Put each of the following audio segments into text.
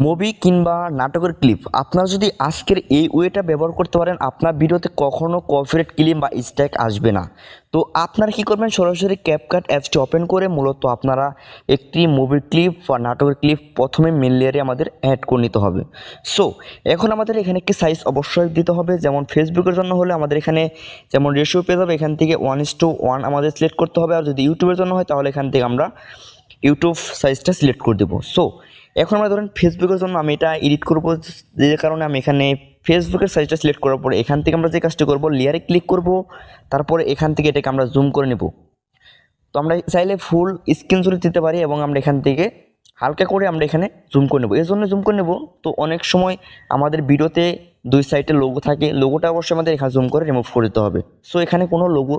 Movie কিংবা নাটকের clip আপনারা যদি আজকের এই ওয়েটা ব্যবহার করতে পারেন, আপনার ভিডিওতে কখনও কপিরাইট ক্লিপ বা স্ট্যাক আসবে না। তো আপনারা কী করবেন? সরাসরি ক্যাপকাট অ্যাপসটি ওপেন করে মূলত আপনারা একটি মুভির ক্লিপ বা নাটকের ক্লিপ প্রথমে মেন লেয়ারে আমাদের অ্যাড করে নিতে হবে। সো এখন আমাদের এখানে একটি সাইজ অবশ্যই দিতে হবে। যেমন ফেসবুকের জন্য হলে আমাদের এখানে যেমন রেশিও পেয়ে যাবে, এখান থেকে ওয়ান ইস টু ওয়ান আমাদের সিলেক্ট করতে হবে। আর যদি ইউটিউবের জন্য হয়, তাহলে এখান থেকে আমরা ইউটিউব সাইজটা সিলেক্ট করে দেবো। সো এখন আমরা ধরেন ফেসবুকের জন্য আমি এটা এডিট করব, যে কারণে আমি এখানে ফেসবুকের সাইজটা সিলেক্ট করার পরে এখান থেকে আমরা যে কাজটি করব লেয়ারে ক্লিক করব, তারপরে এখান থেকে এটাকে আমরা জুম করে নেব। তো আমরা চাইলে ফুল স্ক্রিনশট দিতে পারি এবং আমরা এখান থেকে হালকা করে আমরা এখানে জুম করে নেব। এর জন্য জুম করে নেব, তো অনেক সময় আমাদের ভিডিওতে দুই সাইডে লোগো থাকে লোগোটা অবশ্যই আমাদের এখানে জুম করে রিমুভ করে দিতে হবে। সো এখানে কোনো লোগো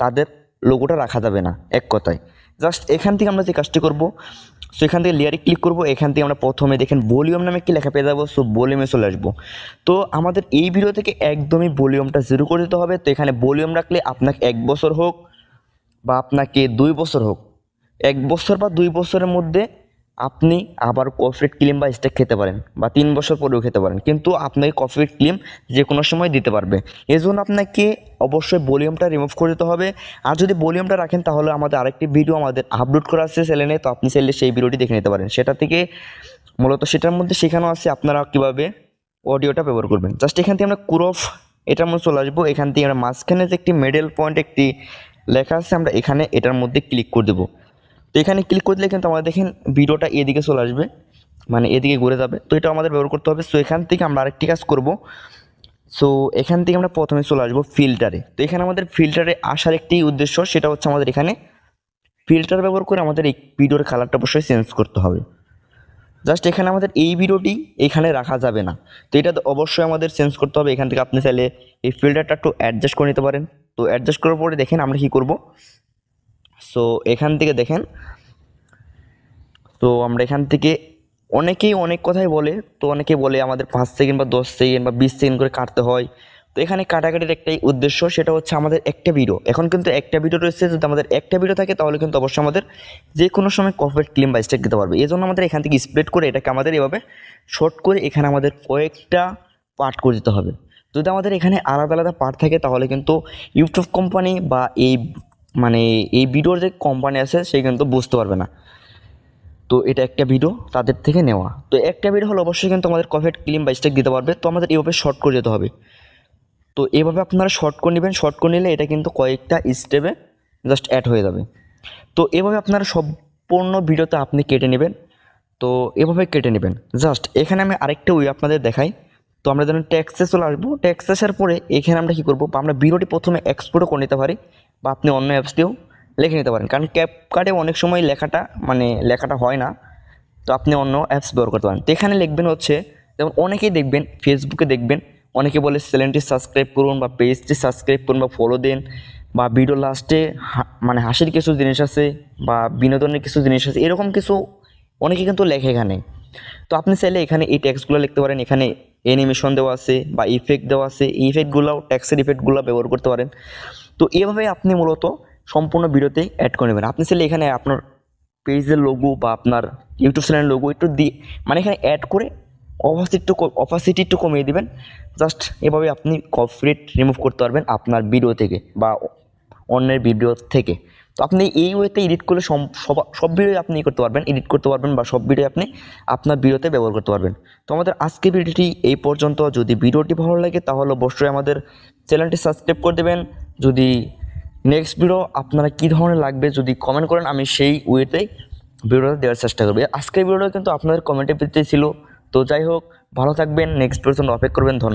তাদের লোগোটা রাখা যাবে না, এক কথায়। জাস্ট এখান থেকে আমরা যে কাজটি করব সো এখান থেকে লেয়ারে ক্লিক করব। এখান থেকে আমরা প্রথমে দেখেন ভলিউম নামে একটি লেখা পেয়ে যাব। সো ভলিউমে চলে আসব। তো আমাদের এই ভিডিও থেকে একদমই ভলিউমটা জিরো করে দিতে হবে। তো এখানে ভলিউম রাখলে আপনাকে এক বছর হোক বা আপনাকে দুই বছর হোক, এক বছর বা দুই বছরের মধ্যে আপনি আবার কফিট ক্লিম বা স্টেক খেতে পারেন বা তিন বছর পরেও খেতে পারেন। কিন্তু আপনাকে কফিট ক্লিম যে কোনো সময় দিতে পারবে। এই জন্য আপনাকে অবশ্যই ভলিউমটা রিমুভ করে দিতে হবে। আর যদি ভলিউমটা রাখেন, তাহলে আমাদের আরেকটি ভিডিও আমাদের আপলোড করা আছে চ্যানেলে তো আপনি চাইলে সেই ভিডিওটি দেখে নিতে পারেন। সেটা থেকে মূলত সেটার মধ্যে শেখানো আছে আপনারা কীভাবে অডিওটা ব্যবহার করবেন। জাস্ট এখান থেকে আমরা কুরফ এটার মধ্যে চলে আসব। এখান থেকে আমরা মাঝখানে যে একটি মিডল পয়েন্ট একটি লেখা আছে, আমরা এখানে এটার মধ্যে ক্লিক করে দেবো। তো এখানে ক্লিক করে দিলে কিন্তু আমরা দেখেন ভিডিওটা এদিকে চলে আসবে। মানে এদিকে ঘুরে যাবে। তো এটা আমাদের ব্যবহার করতে হবে। সো এখান থেকে আমরা আরেকটি কাজ করব। সো এখান থেকে আমরা প্রথমে চলে আসব ফিল্টারে তো এখানে আমাদের ফিল্টারে আসার একটি উদ্দেশ্য, সেটা হচ্ছে আমাদের এখানে ফিল্টার ব্যবহার করে আমাদের এই ভিডিওর কালারটা অবশ্যই চেঞ্জ করতে হবে। জাস্ট এখানে আমাদের এই ভিডিওটি এখানে রাখা যাবে না। তো এটা অবশ্যই আমাদের চেঞ্জ করতে হবে। এখান থেকে আপনি চাইলে এই ফিল্টারটা একটু অ্যাডজাস্ট করে নিতে পারেন। তো অ্যাডজাস্ট করার পরে দেখেন আমরা কী করব। সো এখান থেকে দেখেন। তো আমরা এখান থেকে অনেকেই অনেক কথাই বলে, তো অনেকে বলে আমাদের পাঁচ সেকেন্ড বা দশ সেকেন্ড বা বিশ সেকেন্ড করে কাটতে হয়। তো এখানে কাটাকাটির একটাই উদ্দেশ্য, সেটা হচ্ছে আমাদের একটা ভিডিও এখন কিন্তু একটা ভিডিও রয়েছে, যদি আমাদের একটা ভিডিও থাকে, তাহলে কিন্তু অবশ্যই আমাদের যে কোনো সময় কপিরাইট ক্লেম বা স্ট্রাইক দিতে পারবে। এই জন্য আমাদের এখান থেকে স্প্রেড করে এটাকে আমাদের এভাবে শর্ট করে এখানে আমাদের কয়েকটা পার্ট করে দিতে হবে। যদি আমাদের এখানে আলাদা আলাদা পার্ট থাকে, তাহলে কিন্তু ইউটিউব কোম্পানি বা এই মানে এই ভিডিওর যে কোম্পানি আছে, সে কিন্তু বুঝতে পারবে না। তো এটা একটা ভিডিও তাদের থেকে নেওয়া। তো একটা ভিডিও হলে অবশ্যই কিন্তু আমাদের কফেট ক্লিম বা স্টেক দিতে পারবে। তো আমাদের এইভাবে শর্ট করে যেতে হবে। তো এভাবে আপনারা শর্ট করে নেবেন। শর্ট করে নিলে এটা কিন্তু কয়েকটা স্টেপে জাস্ট অ্যাড হয়ে যাবে। তো এভাবে আপনারা সম্পূর্ণ ভিডিওতে আপনি কেটে নেবেন। তো এভাবে কেটে নেবেন। জাস্ট এখানে আমি আরেকটা ওয়ে আপনাদের দেখাই। তো আমরা যেন ট্যাক্সে চলে আসব। ট্যাক্স আসার পরে এখানে আমরা কী করব? বা আমরা ভিডিওটি প্রথমে এক্সপোর্টও করে নিতে পারি। বা আপনি অন্য অ্যাপস দিয়েও লিখে নিতে পারেন। কারণ ক্যাপকার্ডে অনেক সময় লেখাটা মানে লেখাটা হয় না। তো আপনি অন্য অ্যাপস ব্যবহার করতে পারেন। তো এখানে লিখবেন হচ্ছে, যেমন অনেকেই দেখবেন ফেসবুকে দেখবেন, অনেকে বলে চ্যানেলটি সাবস্ক্রাইব করুন বা পেজটি সাবস্ক্রাইব করুন বা ফলো দেন বা ভিডিও লাস্টে মানে হাসির কিছু জিনিস আছে বা বিনোদনের কিছু জিনিস আছে, এরকম কিছু অনেকে কিন্তু লেখে এখানে। তো আপনি চাইলে এখানে এই ট্যাক্সগুলো লিখতে পারেন। এখানে অ্যানিমেশন দেওয়া আছে বা ইফেক্ট দেওয়া আছে। ইফেক্টগুলোও ট্যাক্সের ইফেক্টগুলো ব্যবহার করতে পারেন। তো এভাবে আপনি মূলত সম্পূর্ণ ভিডিওতে অ্যাড করে নেবেন। আপনি চাইলে এখানে আপনার পেজের লোগো বা আপনার ইউটিউব চ্যানেলের লোগো একটু দিয়ে মানে এখানে অ্যাড করে অপাসিটি একটু অপাসিটি একটু কমিয়ে দেবেন। জাস্ট এভাবে আপনি কপিরাইট রিমুভ করতে পারবেন আপনার ভিডিও থেকে বা অন্যের ভিডিও থেকে। তো আপনি এই ওয়েতে এডিট করলে সব- সব ভিডিও আপনি করতে পারবেন এডিট করতে পারবেন বা সব ভিডিও আপনি আপনার ভিডিওতে ব্যবহার করতে পারবেন। তো আমাদের আজকে ভিডিওটি এই পর্যন্ত। যদি ভিডিওটি ভালো লাগে তাহলে অবশ্যই আমাদের চ্যানেলটি সাবস্ক্রাইব করে দেবেন। যদি নেক্সট ভিডিও আপনারা কী ধরনের লাগবে যদি কমেন্ট করেন, আমি সেই ওয়েতেই ভিডিওটা দেওয়ার চেষ্টা করব। আজকের ভিডিওটা কিন্তু আপনাদের কমেন্টের পেতে ছিল। তো যাই হোক, ভালো থাকবেন নেক্সট পর্যন্ত অপেক্ষা করবেন, ধন্যবাদ।